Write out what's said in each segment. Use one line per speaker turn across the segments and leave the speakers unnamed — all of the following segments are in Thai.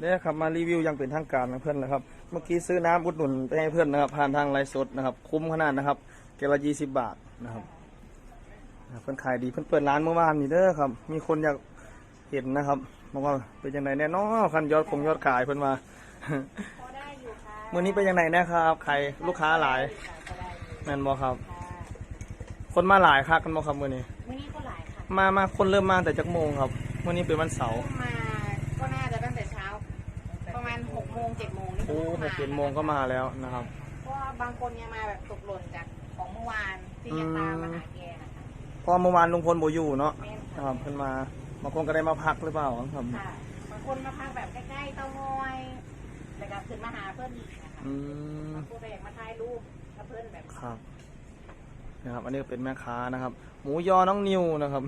เด้อครับมารีวิวอยังเป็นทางการนะเพื่อนนะครับ เมื่อกี้ซื้อน้ำอุดหนุนไปให้เพื่อนนะครับ ผ่านทางไลฟ์สดนะครับ คุ้มขนาดนะครับเกลละยี่สิบบาทนะครับนะครับเพื่อนขายดีเพื่อนเปิดร้านเมื่อวานนี่เด้อครับ มีคนอยากเห็นนะครับบอกว่าเป็นยังไงแน่นอนคันยอดคงยอดขายเพื่อนมา
พอได้อยู่ค่ะ
มื่อนี้เป็นยังไงนะครับใครลูกค้าหลาย
ค่ะก็ได้อยู่
แม่นบอครับ
ค่ะ
คนมาหลายคักกันบอครับมื่อนี้
มื้อนี้ก็หลายค่ะ
มามาคนเริ่มมาแต่จักโมงครับมื่อนี้เป็นวันเสาร์
มาก็น่าจะตั้งแต่เช้า ประมาณหกโมงเจ็ดโมงนี่
โอ้หกเจ็ดโมงก็มาแล้วนะครับ
เพราะว่าบางคนยังมาแบบตกหล่นจากของเมื่อวานที่ยังตามมาหาแกนะคะ
เพราะเมื่อวานลุงพลโบอยู่เนาะ
แม่น
นะค
ค่ะ
รับเพิ่นมาบางคนก็ได้มาพักหรือเปล่าครับ
ค่ะบางคนมาพักแบบใกล้ๆเตางอยแล้วก็ขึ้นมาหาเพื่อนอีกนะคะ
อืม
บางคนก็อยากมาถ่ายรูปกับเพื่อนแบบ
ครับนะครับ อันนี้ก็เป็นแม่ค้านะครับ หมูยอน้องนิวนะครับ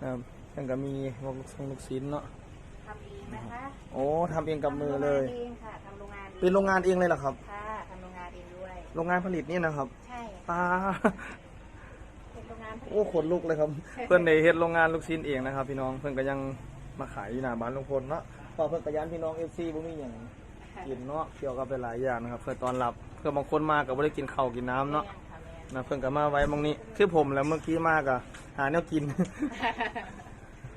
นะครับแล้วก็มีพวกลูกชิ้นลูกชิ้นเนาะ
ทำเองนะคะ
โอ้ทำเองกับมือเลย
ทำโรงงานเองค่ะทำโรงงาน
เป็นโรงงานเองเลยเหรอครับ
ค่ะทำโรงงานเองด้วย
โรงงานผลิตนี่นะครับ
ใช่
ตา
เป็นโรงงานผลิต
โอ้ขนลุกเลยครับ เพื่อนในเฮ็ดโรงงานลูกชิ้นเองนะครับ พี่น้องเพื่อนก็ยังมาขายอยู่หน้าบ้านลุงพลเนาะเพอเพื่อนก็ยันพี่น้องเอฟซีบ่มีอย่าง
ค่ะ
กินเนาะเกี่ยวกับไปหลายอย่างนะครับเพื่อตอนรับเพื่อบางคนมาก็บ่ได้กินข้าวกินน้ำเนาะ
แม่ค่ะแม่
นะเพื่อนก็มาไว้มองนี้คือผมแล้วเมื่อกี้มากอะหาแนวกิน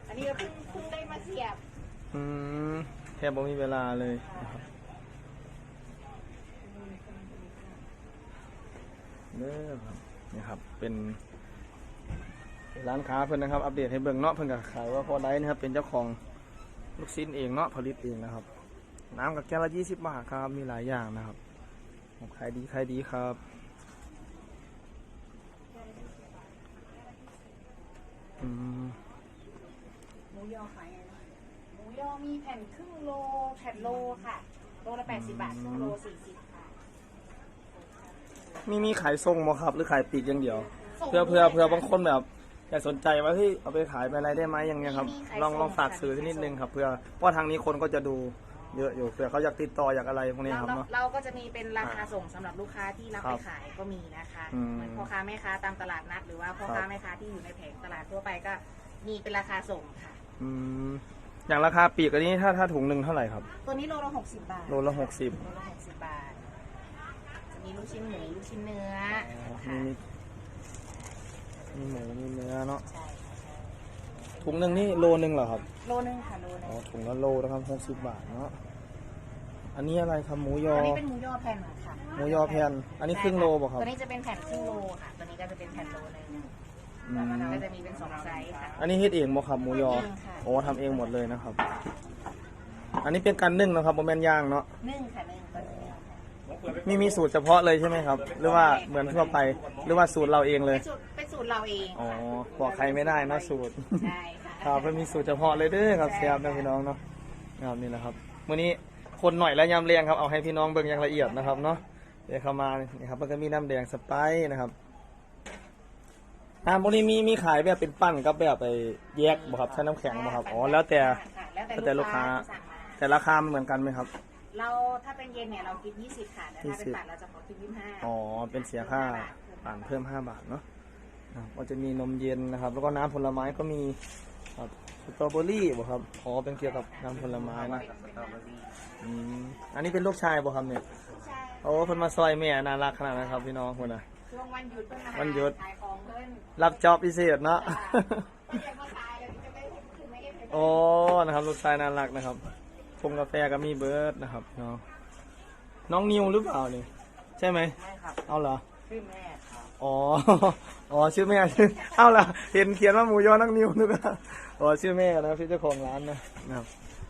อันนี้ก็เพิ่งเพิ่งได้มาเสียบ
อืมแทบบ่มีเวลาเลยนะครับเด้อครับนี่ครับ เป็นร้านค้าเพื่อนนะครับ อัปเดตให้เบิ่งเนาะเพื่อนก็ขายว่าพอได้นะครับ เป็นเจ้าของลูกชิ้นเองเนาะผลิตเองนะครับ น้ำกับแก้วละยี่สิบบาทครับ มีหลายอย่างนะครับขายดีขายดีครับอืม
หมูยอขายไง นะหมูยอมีแผ่นครึ่งโล แผ่นโลค่ะ โลละแปดสิบบาทครึ่งโลสี่สิบค่ะ
มีมีขายส่งบ่ครับหรือขายปลีกอย่างเดียว
ส่ง
เพื่อเพื่อ
ด้วย
เพื่อบาง
ค่ะ
คนแบบอยากสนใจว่าเฮ้ยเอาไปขายไปอะไรได้ไหมอย่างเงี้ยครับ
มีขาย
ลอง
ส่ง
ลองฝาก
ค่ะ
สื่อสัก
มี
นิด
ขาย
นึง
ส่ง
ครับเพื่อเพราะว่าทางนี้คนก็จะดูเยอะอยู่เผื่อเขาอยากติดต่ออยากอะไรพวกนี้
เรา
ครับ
เรา
เนาะ
เราก็จะมีเป็นราคาส่งสำหรับลูกค้าที่รับ
ครั
ไป
บ
ขายก็มีนะคะ
อืม
เหมือนพ่อค้าแม่ค้าตามตลาดนัดหรือว่าพ่อ
ครับ
ค้าแม่ค้าที่อยู่ในแผงตลาดทั่วไปก็มีเป็นราคาส่งค่ะ
อืม อย่างราคาปลีกอันนี้ถ้าถ้าถุงหนึ่งเท่าไหร่ครับ
ตัวนี้โลละหกสิบบาท
โลละหกสิบ
โลละหกสิบบาท จะมีลูกชิ้นหมูลูกชิ้นเนื้อ
มี
ค่ะ
มีมีหมูมีเนื้อเนาะ
ใช่ค่ะใช่
ถุงหนึ่งนี่โลหนึ่งเหรอครับ
โลนึงค่ะโลนึ
อ๋องถุงละโลนะครับหกสิบบาทเนาะอันนี้อะไรครับหมูยอ
อันนี้เป็นหมูยอแผ่นค่ะ
หมูยอแผ่นอันนี้ครึ่งโลบ่ครับ
ตัวนี้จะเป็นแผ่นครึ่งโลค่ะ ตัวนี้ก็จะเป็นแผ่นโลนึง
อืม
ก็จะมีเป็นสองไซส์ค่ะ
อันนี้เฮ็ดเองบ่ครับหมูยอ
เองค่ะ
โอ้ทำเองหมดเลยนะครับ อันนี้เป็นการนึ่งนะครับโมเมนย่างเนาะ
นึ่งค่ะนึ่งตัวนี้ค่ะ
มีมีสูตรเฉพาะเลยใช่ไหมครับ หรือว่าเหมือนทั่วไป หรือว่าสูตรเราเองเลย
เป็นสูตรเป็นสูตรเราเอง
อ๋อบอกใครไม่ได้เนอะสูตร
ใช่ค่ะ
ครับมันมีสูตรเฉพาะเลยเด้อครับ
ใช่
เสียบนะพี่น้องเนาะครับนี่แหละครับวันนี้คนหน่อยแล้วยำเรียงครับเอาให้พี่น้องเบิ่งอย่างละเอียดนะครับเนาะเดี๋ยวเข้ามานี่ครับมันก็มีน้ำแดงสไปซ์นะครับ น้ำพวกนี้มีมีขายแบบเป็นปั้นกับแบบไปแยกบ่ครับใช้น้ำแข็งบ่ครับอ๋อแล้วแต่
ค่ะแล้ว
แล้วแต่
แต่
ลู
ลู
ก
ก
ค้า
ค้าที่สั่งมา
แต่ราคามันเหมือนกันไหมครับ
เราถ้าเป็นเย็นเนี่ยเราคิด20 ค่ะแต่ถ้าเป็น
20
ปั่นเราจะขอคิด25
อ๋อเป็นเสียค่าปั่นเพิ่ม5บาทเนาะอะก็จะมีนมเย็นนะครับ แล้วก็น้ำผลไม้ก็มีครับสตรอเบอรี่บ่ครับอ๋อเป็นเกี่ยวกับน้ำผลไม้นะอืมอันนี้เป็นลูกชายบ่ครับเนี่ย
ใช่
โอ้เพิ่นมาซอยแม่น่ารักขนาดนั้นครับพี่น้องคนน่ะ
ช่วงวันหยุดเพิ่นมา
วันหยุด
ขายของเพิ่น
รับจอบพิเศษเนาะ
ไม่ใช่มาขายเลยจะไม่ขึ้นไม่เอ็มเลย
โอ้นะครับลูกชายน่ารักนะครับชงกาแฟก็มีเบิร์ดนะครับเนาะน้องนิวหรือเปล่านี่ใช่ไหม
ไม่ครับ
เอาเหรอ
ชื่อแม่ครับ
อ๋อ อ๋อ ชื่อแม่ชื่อเอาล่ะ เห็นเขียนว่าหมูยอนักนิวนึกว่าอ๋อ ชื่อแม่นะพี่เจ้าของร้านนะนะครับ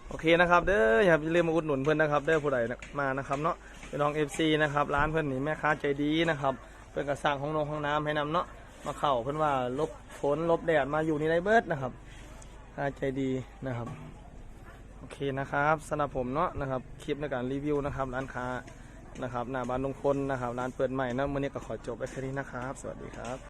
โอเคนะครับ เด้ออย่าลืมมาอุดหนุนเพื่อนนะครับ เด้อผู้ใดมานะครับเนาะเป็นน้องเอฟซีนะครับ ร้านเพื่อนนี่แม่ค้าใจดีนะครับ เพื่อนก็สร้างห้องนงห้องน้ำให้นำเนาะมาเข่าเพื่อนว่าลบฝนลบแดดมาอยู่ในไรเบิร์ดนะครับค้าใจดีนะครับโอเคนะครับสำหรับผมเนาะนะครับคลิปในการรีวิวนะครับร้านค้านะครับหน้าบ้านลุงพลนะครับร้านเปิดใหม่นะวันนี้ก็ขอจบไปแค่นี้นะครับ สวัสดีครับ